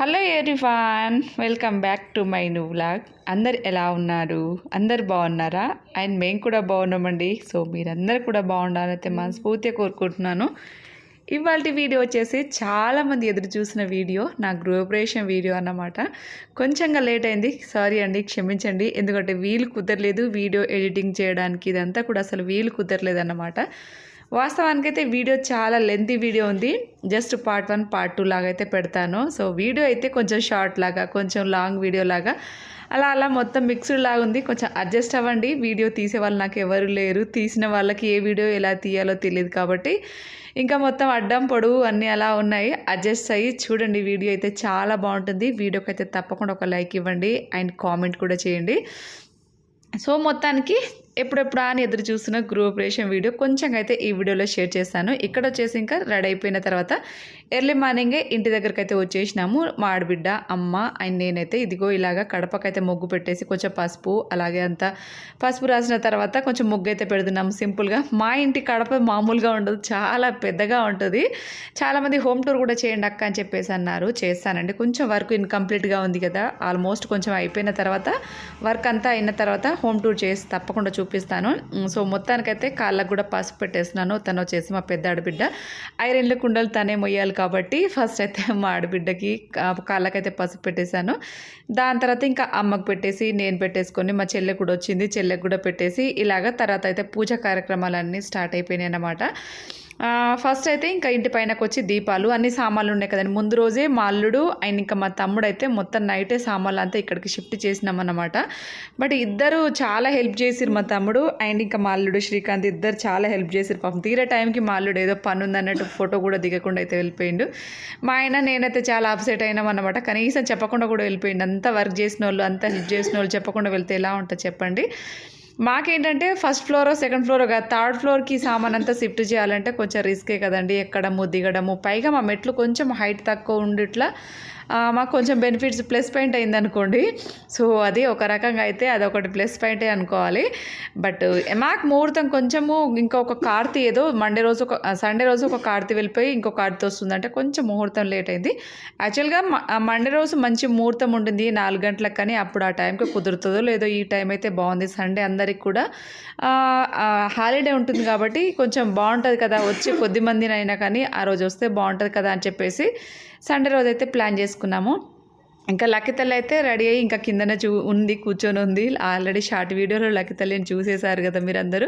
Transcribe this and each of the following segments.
Hello everyone welcome back to my new blog అందరు ఎలా ఉన్నారు? అందరు బాగున్నారా? అండ్ మేము కూడా బాగున్నామండి. సో మీరందరు కూడా బాగుండాలైతే మనస్ఫూర్తిగా కోరుకుంటున్నాను. ఇవాళ వీడియో వచ్చేసి చాలామంది ఎదురు చూసిన వీడియో నా గృహప్రవేశం వీడియో అన్నమాట. కొంచెంగా లేట్ అయింది. సారీ అండి క్షమించండి. ఎందుకంటే వీలు కుదరలేదు వీడియో ఎడిటింగ్ చేయడానికి. ఇదంతా కూడా అసలు వీలు కుదరలేదు అన్నమాట వాస్తవానికైతే వీడియో చాలా లెంతీ వీడియో ఉంది. Just part one part two లాగా అయితే పెడతాను. సో వీడియో అయితే కొంచెం షార్ట్ లాగా కొంచెం లాంగ్ వీడియో లాగా. అలా అలా మొత్తం మిక్స్డ్ లాగా ఉంది. కొంచెం అడ్జస్ట్ అవ్వండి. వీడియో తీసే వాళ్ళు నాకు ఎవరు లేరు. తీసిన వాళ్ళకి ఏ వీడియో ఎలా తీయాలో తెలియదు కాబట్టి. ఇంకా మొత్తం అడ్డం పొడవు అన్నీ అలా ఉన్నాయి. అడ్జస్ట్ అయ్యి చూడండి వీడియో అయితే చాలా బాగుంటుంది. వీడియోకి అయితే తప్పకుండా ఒక లైక్ ఇవ్వండి. అండ్ కామెంట్ కూడా చేయండి. సో మొత్తానికి ఎప్పుడెప్పుడు అని ఎదురు చూసిన గృహప్రవేశం వీడియో కొంచెం అయితే ఈ వీడియోలో షేర్ చేస్తాను ఇక్కడ వచ్చేసి ఇంకా రెడీ అయిపోయిన తర్వాత ఎర్లీ మార్నింగే ఇంటి దగ్గరికి అయితే వచ్చేసినాము. మా ఆడబిడ్డ అమ్మ అండ్ నేనైతే ఇదిగో ఇలాగా కడపకైతే ముగ్గు పెట్టేసి కొంచెం పసుపు అలాగే అంతా పసుపు రాసిన తర్వాత కొంచెం ముగ్గు అయితే పెడుతున్నాము సింపుల్గా. మా ఇంటి కడప మామూలుగా ఉండదు చాలా పెద్దగా ఉంటుంది. చాలామంది హోమ్ టూర్ కూడా చేయండి అక్క అని చెప్పేసి అన్నారు. చేస్తానండి. కొంచెం వర్క్ ఇన్కంప్లీట్గా ఉంది కదా. ఆల్మోస్ట్ కొంచెం అయిపోయిన తర్వాత వర్క్ అంతా అయిన తర్వాత హోమ్ టూర్ చేసి తప్పకుండా చూపిస్తాను. సో మొత్తానికైతే కాళ్ళకు కూడా పసుపు పెట్టేస్తున్నాను. తను వచ్చేసి మా పెద్ద ఆడబిడ్డ. ఐరన్ల కుండలు తనే మొయ్యాలి కాబట్టి ఫస్ట్ అయితే మా ఆడబిడ్డకి కాళ్ళకైతే పసుపు పెట్టేశాను. దాని తర్వాత ఇంకా అమ్మకు పెట్టేసి నేను పెట్టేసుకొని మా చెల్లె కూడా వచ్చింది. చెల్లెకు కూడా పెట్టేసి ఇలాగ తర్వాత అయితే పూజ కార్యక్రమాలన్నీ స్టార్ట్ అయిపోయినాయి అన్నమాట. ఫస్ట్ అయితే ఇంకా ఇంటి పైనకు వచ్చి దీపాలు అన్ని సామాన్లు ఉన్నాయి కదండి. ముందు రోజే మా అల్లుడు అండ్ ఇంకా మా తమ్ముడు అయితే మొత్తం నైటే సామాన్లు అంతా ఇక్కడికి షిఫ్ట్ చేసినామన్నమాట. బట్ ఇద్దరు చాలా హెల్ప్ చేసిరు మా తమ్ముడు అండ్ ఇంకా మా అల్లుడు శ్రీకాంత్ ఇద్దరు చాలా హెల్ప్ చేసిరు పాపం తీరే టైంకి మా అల్లుడు ఏదో పని ఉందన్నట్టు ఫోటో కూడా దిగకుండా అయితే వెళ్ళిపోయిండు. మా ఆయన నేనైతే చాలా అప్సెట్ అయినాం అనమాట కనీసం చెప్పకుండా కూడా వెళ్ళిపోయిండు. అంతా వర్క్ చేసిన వాళ్ళు అంతా హెల్ప్ చేసిన వాళ్ళు చెప్పకుండా వెళ్తే ఎలా ఉంటుంది చెప్పండి. మాకేంటంటే first floor second floor third ఫ్లోర్కి సామాన్ అంతా షిఫ్ట్ చేయాలంటే కొంచెం రిస్కే కదండి. ఎక్కడము దిగడము. పైగా మా మెట్లు కొంచెం హైట్ తక్కువ ఉండిట్లా మాకు కొంచెం బెనిఫిట్స్ ప్లస్ పాయింట్ అయింది అనుకోండి సో అది ఒక రకంగా అయితే అది ఒకటి ప్లస్ పాయింటే అనుకోవాలి. బట్ మాకు ముహూర్తం కొంచెము ఇంకొక కార్తీ ఏదో మండే రోజు ఒక సండే రోజు ఒక కార్తీ వెళ్ళిపోయి ఇంకో కార్తీ వస్తుందంటే కొంచెం ముహూర్తం లేట్ అయింది. యాక్చువల్గా మండే రోజు మంచి ముహూర్తం ఉంటుంది. నాలుగు గంటలకు కానీ అప్పుడు ఆ టైంకి కుదురుతుందో లేదో ఈ టైం అయితే బాగుంది. సండే అందరికి కూడా హాలిడే ఉంటుంది కాబట్టి కొంచెం బాగుంటుంది కదా. వచ్చి కొద్ది మందినైనా కానీ ఆ రోజు వస్తే బాగుంటుంది కదా అని చెప్పేసి సండే రోజు అయితే ప్లాన్ చేసుకున్నాము. ఇంకా లక్కితల్లి అయితే రెడీ అయ్యి ఇంకా కిందనే చూ ఉంది కూర్చొని ఉంది. ఆల్రెడీ షార్ట్ వీడియోలో లక్కితల్లిని చూసేశారు కదా మీరందరూ.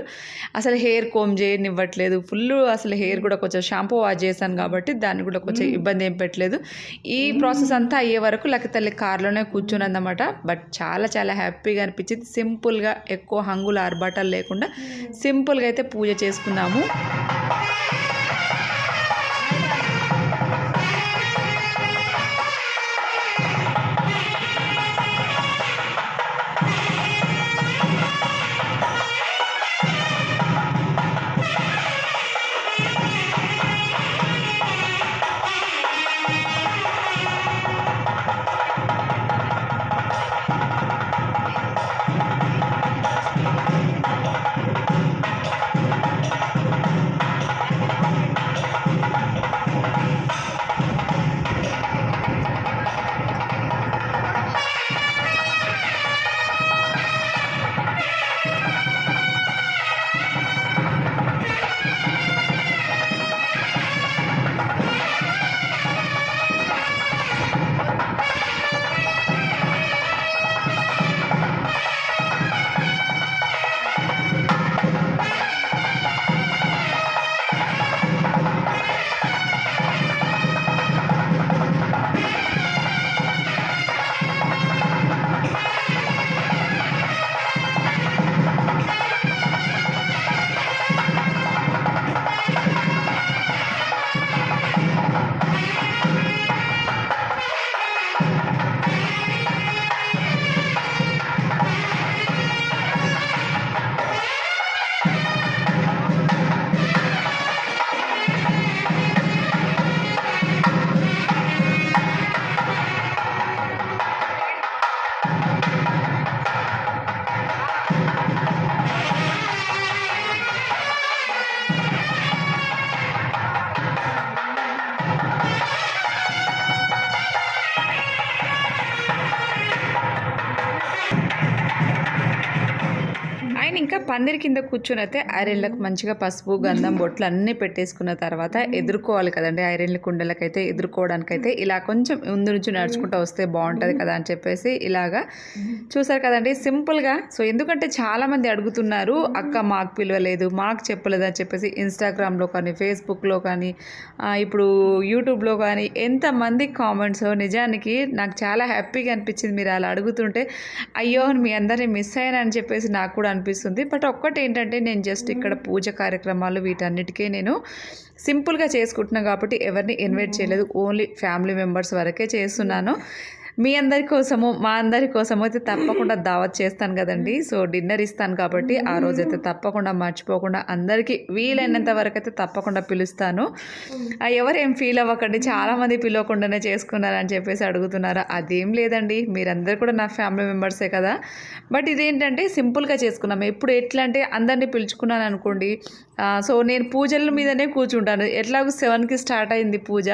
అసలు హెయిర్ కోమ్ చేయనివ్వట్లేదు. ఫుల్ అసలు హెయిర్ కూడా కొంచెం షాంపూ వాష్ చేశాను కాబట్టి దాన్ని కూడా కొంచెం ఇబ్బంది ఏం పెట్టలేదు. ఈ ప్రాసెస్ అంతా అయ్యే వరకు లక్కితల్లి కార్లోనే కూర్చుని అన్నమాట బట్ చాలా చాలా హ్యాపీగా అనిపించింది. సింపుల్గా ఎక్కువ హంగులు ఆర్భాటాలు లేకుండా సింపుల్గా అయితే పూజ చేసుకున్నాము. పందిరి కింద కూర్చొని అయితే ఐరన్లకు మంచిగా పసుపు గంధం బొట్లు అన్నీ పెట్టేసుకున్న తర్వాత ఎదుర్కోవాలి కదండి ఐరన్ల కుండలకైతే ఎదుర్కోవడానికైతే. ఇలా కొంచెం ముందు నుంచి నడుచుకుంటూ వస్తే బాగుంటుంది కదా అని చెప్పేసి ఇలాగా చూసారు కదండి. సింపుల్గా సో ఎందుకంటే చాలామంది అడుగుతున్నారు అక్క మాకు పిలవలేదు మాకు చెప్పలేదు అని చెప్పేసి ఇన్స్టాగ్రామ్లో కానీ ఫేస్బుక్లో కానీ ఇప్పుడు యూట్యూబ్లో కానీ ఎంతమంది కామెంట్స్ నిజానికి నాకు చాలా హ్యాపీగా అనిపించింది మీరు అలా అడుగుతుంటే అయ్యో మీ అందరిని మిస్ అయ్యానని చెప్పేసి నాకు కూడా అనిపిస్తుంది. బట్ ఒక్కటి ఏంటంటే నేను జస్ట్ ఇక్కడ పూజ కార్యక్రమాలు వీటన్నిటికీ నేను సింపుల్గా చేసుకుంటున్నాను కాబట్టి ఎవరిని ఇన్వైట్ చేయలేదు. ఓన్లీ ఫ్యామిలీ మెంబర్స్ వరకే చేస్తున్నాను. మీ అందరి కోసము మా అందరి కోసము అయితే తప్పకుండా దావత్ చేస్తాను కదండి. సో డిన్నర్ ఇస్తాను కాబట్టి ఆ రోజైతే తప్పకుండా మర్చిపోకుండా అందరికీ వీలైనంత వరకు అయితే తప్పకుండా పిలుస్తాను. ఎవరేం ఫీల్ అవ్వకండి. చాలామంది పిలవకుండానే చేసుకున్నారని చెప్పేసి అడుగుతున్నారు? అదేం లేదండి. మీరందరూ కూడా నా ఫ్యామిలీ మెంబర్సే కదా. బట్ ఇదేంటంటే సింపుల్గా చేసుకున్నాము ఎప్పుడు ఎట్లా అంటే అందరినీ పిలుచుకున్నాను అనుకోండి. సో నేను పూజల మీదనే కూర్చుంటాను. ఎట్లాగో సెవెన్కి స్టార్ట్ అయింది పూజ.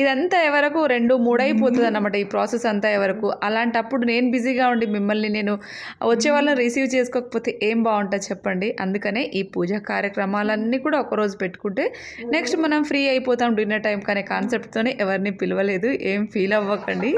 ఇదంతా ఎవరకు రెండు మూడు అయిపోతుంది అన్నమాట ఈ ప్రాసెస్ అంతా. ఎవరకు అలాంటప్పుడు నేను బిజీగా ఉండి మిమ్మల్ని నేను వచ్చే వాళ్ళని రిసీవ్ చేసుకోకపోతే ఏం బాగుంటుంది చెప్పండి. అందుకనే ఈ పూజ కార్యక్రమాలన్నీ కూడా ఒకరోజు పెట్టుకుంటే నెక్స్ట్ మనం ఫ్రీ అయిపోతాం డిన్నర్ టైం అనే కాన్సెప్ట్తోనే ఎవరిని పిలవలేదు. ఏం ఫీల్ అవ్వకండి.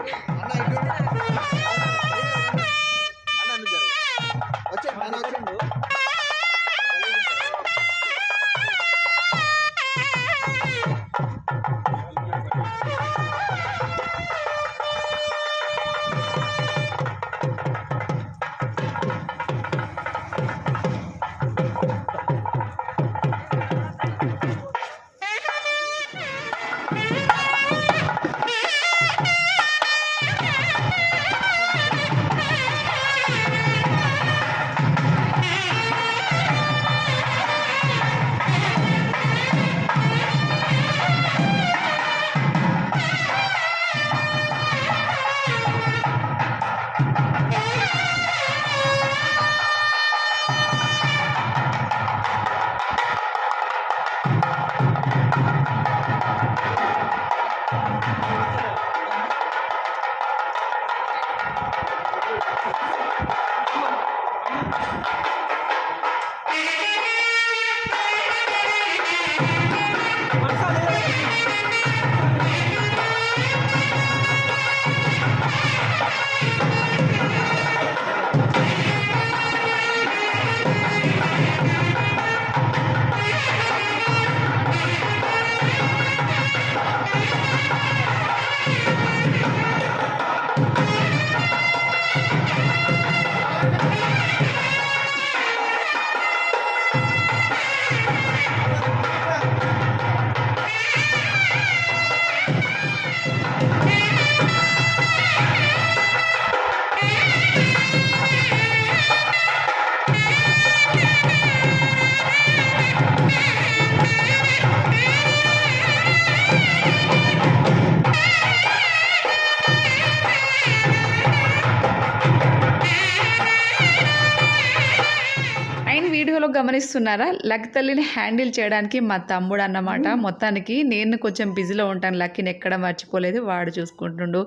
గమనిస్తున్నారా? లక్ తల్లిని హ్యాండిల్ చేయడానికి మా తమ్ముడు అన్నమాట. మొత్తానికి నేను కొంచెం బిజీలో ఉంటాను. లక్కీని ఎక్కడ మర్చిపోలేదు. వాడు చూసుకుంటుండు.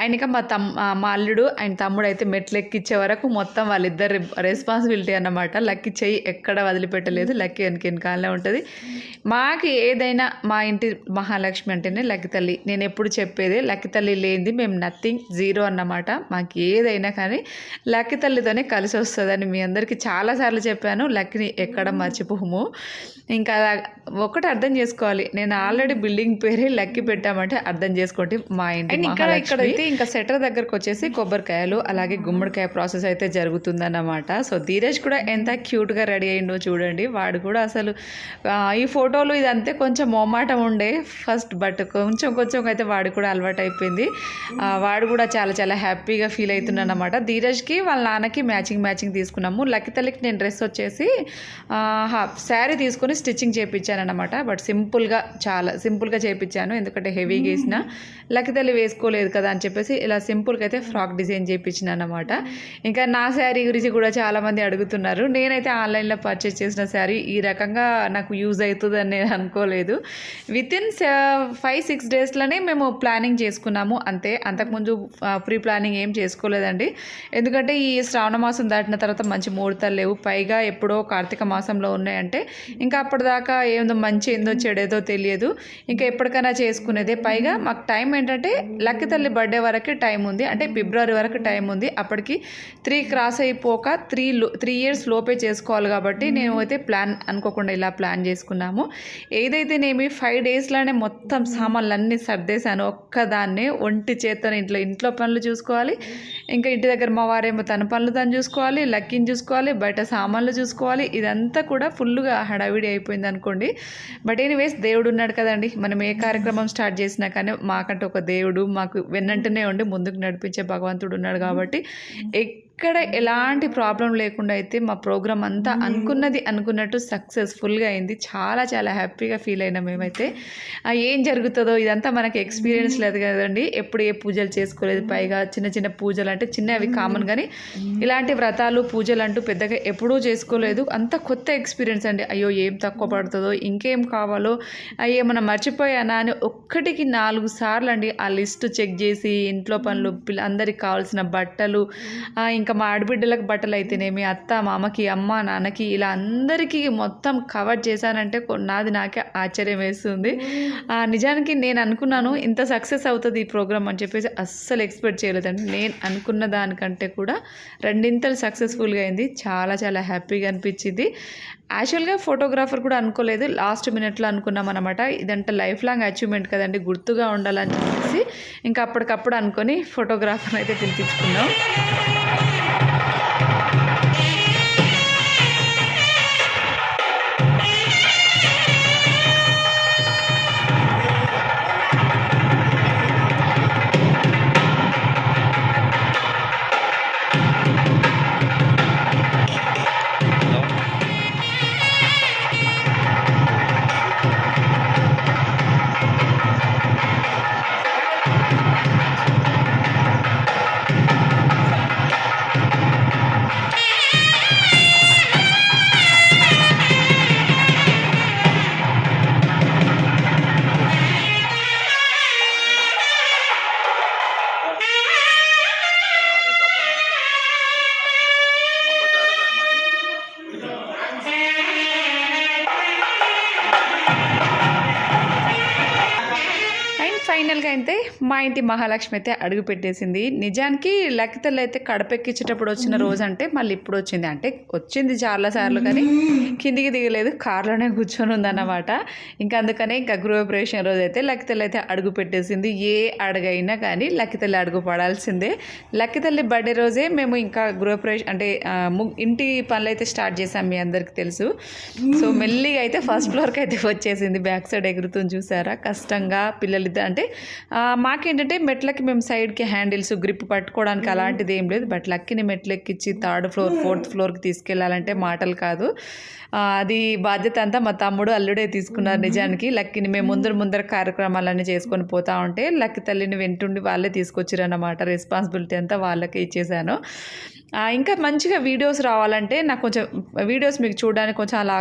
ఆయనక మా తమ్ మా అల్లుడు ఆయన తమ్ముడు అయితే మెట్లు ఎక్కిచ్చే వరకు మొత్తం వాళ్ళిద్దరు రెస్పాన్సిబిలిటీ అన్నమాట. లక్కీ చెయ్యి ఎక్కడ వదిలిపెట్టలేదు. లక్కీ వెనక వెనకాలనే ఉంటుంది. మాకు ఏదైనా మా ఇంటి మహాలక్ష్మి అంటేనే లక్కీ తల్లి. నేను ఎప్పుడు చెప్పేదే లక్కీ తల్లి లేనిది మేము నథింగ్ జీరో అన్నమాట. మాకు ఏదైనా కానీ లక్కీ తల్లితోనే కలిసి వస్తుందని మీ అందరికీ చాలాసార్లు చెప్పాను. లక్కీని ఎక్కడ మర్చిపోము. ఇంకా ఒకటి అర్థం చేసుకోవాలి. నేను ఆల్రెడీ బిల్డింగ్ పేరే లక్కీ పెట్టామంటే అర్థం చేసుకోండి మా ఇంటి ఇక్కడ ఇక్కడైతే ఇంకా సెటర్ దగ్గరకు వచ్చేసి కొబ్బరికాయలు అలాగే గుమ్మడికాయ ప్రాసెస్ అయితే జరుగుతుందన్నమాట. సో ధీరజ్ కూడా ఎంత క్యూట్గా రెడీ అయిండో చూడండి. వాడు కూడా అసలు ఈ ఫోటోలు ఇదంతే కొంచెం మొమాటం ఉండే. ఫస్ట్ బట్ కొంచెం కొంచెం అయితే వాడు కూడా అలవాటు అయిపోయింది. వాడు కూడా చాలా చాలా హ్యాపీగా ఫీల్ అవుతున్నాడు అనమాట ధీరజ్కి వాళ్ళ నాన్నకి మ్యాచింగ్ మ్యాచింగ్ తీసుకున్నాము. లక్కీ తల్లికి నేను డ్రెస్ వచ్చేసి శారీ తీసుకొని స్టిచ్చింగ్ చేయించాను అనమాట బట్ సింపుల్గా చాలా సింపుల్గా చేయించాను ఎందుకంటే హెవీగా వేసిన లక్కీ తల్లి వేసుకోలేదు కదా అని చెప్పేసి ఇలా సింపుల్గా అయితే ఫ్రాక్ డిజైన్ చేయించిన అనమాట ఇంకా నా శారీ గురించి కూడా చాలామంది అడుగుతున్నారు. నేనైతే ఆన్లైన్లో పర్చేస్ చేసిన శారీ ఈ రకంగా నాకు యూజ్ అవుతుందని నేను అనుకోలేదు. విత్ ఇన్ ఫైవ్ సిక్స్ డేస్లోనే మేము ప్లానింగ్ చేసుకున్నాము. అంతే అంతకుముందు ప్రీ ప్లానింగ్ ఏం చేసుకోలేదండి. ఎందుకంటే ఈ శ్రావణ మాసం దాటిన తర్వాత మంచి ముహూర్తాలు లేవు. పైగా ఎప్పుడో కార్తీక కార్తీక మాసంలో ఉన్నాయంటే ఇంకా అప్పటిదాకా ఏందో మంచి ఏందో చెడేదో తెలియదు. ఇంకా ఎప్పటికైనా చేసుకునేదే. పైగా మాకు టైం ఏంటంటే లక్కీ తల్లి బర్త్డే వరకు టైం ఉంది. అంటే ఫిబ్రవరి వరకు టైం ఉంది. అప్పటికి త్రీ క్రాస్ అయిపోక త్రీ త్రీ ఇయర్స్ లోపే చేసుకోవాలి కాబట్టి నేను అయితే ప్లాన్ అనుకోకుండా ఇలా ప్లాన్ చేసుకున్నాము. ఏదైతేనేమి ఫైవ్ డేస్లోనే మొత్తం సామాన్లు అన్నీ సర్దేశాను. ఒక్కదాన్నే ఒంటి చేతను ఇంట్లో ఇంట్లో పనులు చూసుకోవాలి. ఇంకా ఇంటి దగ్గర మా వారేమో తన పనులు తను చూసుకోవాలి లక్కీని చూసుకోవాలి బయట సామాన్లు చూసుకోవాలి. ఇదంతా కూడా ఫుల్గా హడావిడి అయిపోయింది అనుకోండి. బట్ ఎనీవేస్ దేవుడు ఉన్నాడు కదండి. మనం ఏ కార్యక్రమం స్టార్ట్ చేసినా కానీ మాకంటే ఒక దేవుడు మాకు వెన్నంటనే ఉండి ముందుకు నడిపించే భగవంతుడు ఉన్నాడు కాబట్టి ఎక్కడ ఎలాంటి ప్రాబ్లం లేకుండా అయితే మా ప్రోగ్రామ్ అంతా అనుకున్నది అనుకున్నట్టు సక్సెస్ఫుల్గా అయింది. చాలా చాలా హ్యాపీగా ఫీల్ అయినా మేమైతే. ఏం జరుగుతుందో ఇదంతా మనకి ఎక్స్పీరియన్స్ లేదు కదండి. ఎప్పుడు ఏ పూజలు చేసుకోలేదు. పైగా చిన్న చిన్న పూజలు అంటే చిన్న అవి కామన్ కానీ ఇలాంటి వ్రతాలు పూజలు అంటూ పెద్దగా ఎప్పుడూ చేసుకోలేదు. అంత కొత్త ఎక్స్పీరియన్స్ అండి. అయ్యో ఏం తక్కువ పడుతుందో ఇంకేం కావాలో ఏమన్నా మర్చిపోయానా అని ఒక్కటికి నాలుగు సార్లు అండి ఆ లిస్ట్ చెక్ చేసి ఇంట్లో పనులు అందరికి కావాల్సిన బట్టలు ఇంకా మా ఆడబిడ్డలకు బట్టలు అయితేనేమి అత్త మామకి అమ్మ నాన్నకి ఇలా అందరికీ మొత్తం కవర్ చేశానంటే నాది నాకే ఆశ్చర్యం వేస్తుంది. నిజానికి నేను అనుకున్నాను ఇంత సక్సెస్ అవుతుంది ఈ ప్రోగ్రామ్ అని చెప్పేసి అస్సలు ఎక్స్పెక్ట్ చేయలేదండి. నేను అనుకున్న దానికంటే కూడా రెండింతలు సక్సెస్ఫుల్గా అయింది. చాలా చాలా హ్యాపీగా అనిపించింది. యాక్చువల్గా ఫోటోగ్రాఫర్ కూడా అనుకోలేదు. లాస్ట్ మినిట్లో అనుకున్నాం అనమాట ఇదంటే లైఫ్ లాంగ్ అచీవ్మెంట్ కదండి గుర్తుగా ఉండాలని చెప్పేసి ఇంకా అప్పటికప్పుడు అనుకొని ఫోటోగ్రాఫర్ అయితే పిలిపించుకున్నాం. మా ఇంటి మహాలక్ష్మి అయితే అడుగు పెట్టేసింది. నిజానికి లకితలు అయితే కడపెక్కించేటప్పుడు వచ్చిన రోజు అంటే మళ్ళీ ఇప్పుడు వచ్చింది. అంటే వచ్చింది చాలా సార్లు కానీ కిందికి దిగలేదు కార్లోనే కూర్చొని ఉందన్నమాట. ఇంకా అందుకనే ఇంకా గృహప్రవేశం రోజు అయితే లకితలు అయితే అడుగు పెట్టేసింది. ఏ అడుగైనా కానీ లకితల్లి అడుగు పడాల్సిందే. లకితల్లి బర్త్డే రోజే మేము ఇంకా గృహప్రవేశం అంటే ఇంటి పనులు అయితే స్టార్ట్ చేసాం మీ అందరికి తెలుసు. సో మెల్లిగా అయితే ఫస్ట్ ఫ్లోర్కి అయితే వచ్చేసింది. బ్యాక్ సైడ్ ఎగురుతుంది చూసారా? కష్టంగా పిల్లలు ఇద్దరు అంటే ఆ, మాకేంటంటే మెట్లకి మేము సైడ్కి హ్యాండిల్స్ గ్రిప్ పట్టుకోవడానికి అలాంటిది ఏం లేదు. బట్ లక్కిని మెట్లు ఎక్కించి థర్డ్ ఫ్లోర్ ఫోర్త్ ఫ్లోర్కి తీసుకెళ్ళాలంటే మాటలు కాదు. అది బాధ్యత అంతా మా తమ్ముడు అల్లుడే తీసుకున్నారు నిజానికి. లక్కిని మేము ముందర ముందర కార్యక్రమాలన్నీ చేసుకొని పోతా ఉంటే లక్కి తల్లిని వెంటుండి వాళ్ళే తీసుకొచ్చారన్నమాట. రెస్పాన్సిబిలిటీ అంతా వాళ్ళకే ఇచ్చేసాను. ఇంకా మంచిగా వీడియోస్ రావాలంటే నాకు కొంచెం వీడియోస్ మీకు చూడడానికి కొంచెం అలా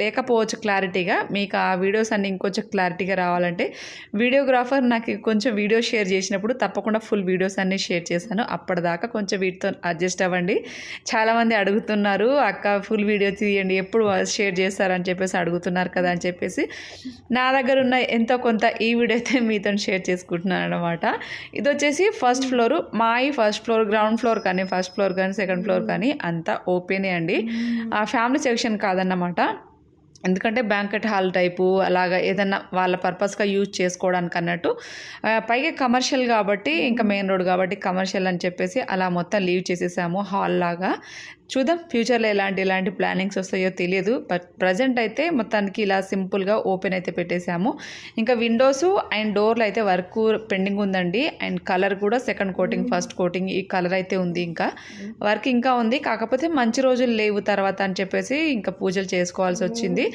లేకపోవచ్చు క్లారిటీగా. మీకు ఆ వీడియోస్ అన్ని ఇంకొంచెం క్లారిటీగా రావాలంటే వీడియోగ్రాఫర్ నాకు కొంచెం వీడియో షేర్ చేసినప్పుడు తప్పకుండా ఫుల్ వీడియోస్ అన్నీ షేర్ చేశాను. అప్పటిదాకా కొంచెం వీటితో అడ్జస్ట్ అవ్వండి. చాలామంది అడుగుతున్నారు అక్క ఫుల్ వీడియో తీయండి ఎప్పుడు షేర్ చేస్తారని చెప్పేసి అడుగుతున్నారు కదా అని చెప్పేసి. నా దగ్గర ఉన్న ఎంతో కొంత ఈ వీడియో అయితే మీతో షేర్ చేసుకుంటున్నాను అనమాట ఇది వచ్చేసి ఫస్ట్ ఫ్లోర్. మాయి ఫస్ట్ ఫ్లోర్ గ్రౌండ్ ఫ్లోర్ కానీ ఫస్ట్ ఫ్లోర్ కానీ సెకండ్ ఫ్లోర్ కానీ అంతా ఓపెనే అండి. ఆ ఫ్యామిలీ సెక్షన్ కాదన్నమాట. ఎందుకంటే బ్యాంకెట్ హాల్ టైపు అలాగా ఏదన్నా వాళ్ళ పర్పస్గా యూజ్ చేసుకోవడానికి అన్నట్టు పైగా కమర్షియల్ కాబట్టి ఇంకా మెయిన్ రోడ్ కాబట్టి కమర్షియల్ అని చెప్పేసి అలా మొత్తం లీవ్ చేసేసాము హాల్ లాగా. చూద్దాం. ఫ్యూచర్లో ఎలాంటి ఎలాంటి ప్లానింగ్స్ వస్తాయో తెలియదు. బట్ ప్రజెంట్ అయితే మొత్తానికి ఇలా సింపుల్గా ఓపెన్ అయితే పెట్టేశాము ఇంకా విండోస్ అండ్ డోర్లు అయితే వర్క్ పెండింగ్ ఉందండి. అండ్ కలర్ కూడా సెకండ్ కోటింగ్ ఫస్ట్ కోటింగ్ ఈ కలర్ అయితే ఉంది ఇంకా. వర్క్ ఇంకా ఉంది. కాకపోతే మంచి రోజులు లేవు తర్వాత అని చెప్పేసి ఇంకా పూజలు చేసుకోవాల్సి వచ్చింది.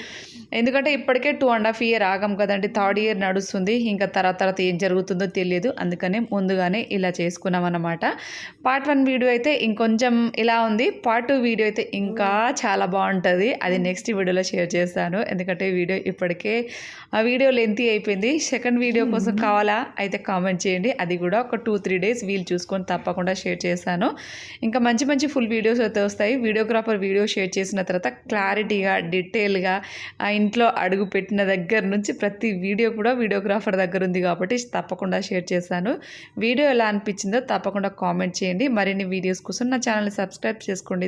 ఎందుకంటే ఇప్పటికే టూ అండ్ హాఫ్ ఇయర్ ఆగం కదండి. థర్డ్ ఇయర్ నడుస్తుంది. ఇంకా తర్వాత తర్వాత ఏం జరుగుతుందో తెలియదు. అందుకనే ముందుగానే ఇలా చేసుకున్నాం అన్నమాట పార్ట్ వన్ వీడియో అయితే ఇంకొంచెం ఇలా ఉంది. పార్ట్ టూ వీడియో అయితే ఇంకా చాలా బాగుంటుంది. అది నెక్స్ట్ వీడియోలో షేర్ చేస్తాను. ఎందుకంటే వీడియో ఇప్పటికే ఆ వీడియో లెంతీ అయిపోయింది. సెకండ్ వీడియో కోసం కావాలా అయితే కామెంట్ చేయండి. అది కూడా ఒక టూ త్రీ డేస్ వీలు చూసుకొని తప్పకుండా షేర్ చేస్తాను. ఇంకా మంచి మంచి ఫుల్ వీడియోస్ అయితే వస్తాయి. వీడియోగ్రాఫర్ వీడియో షేర్ చేసిన తర్వాత క్లారిటీగా డీటెయిల్గా ఆ ఇంట్లో అడుగు పెట్టిన దగ్గర నుంచి ప్రతి వీడియో కూడా వీడియోగ్రాఫర్ దగ్గర ఉంది కాబట్టి తప్పకుండా షేర్ చేస్తాను. వీడియో ఎలా అనిపించిందో తప్పకుండా కామెంట్ చేయండి. మరిన్ని వీడియోస్ కోసం నా ఛానల్ని సబ్స్క్రైబ్ చేసుకోండి.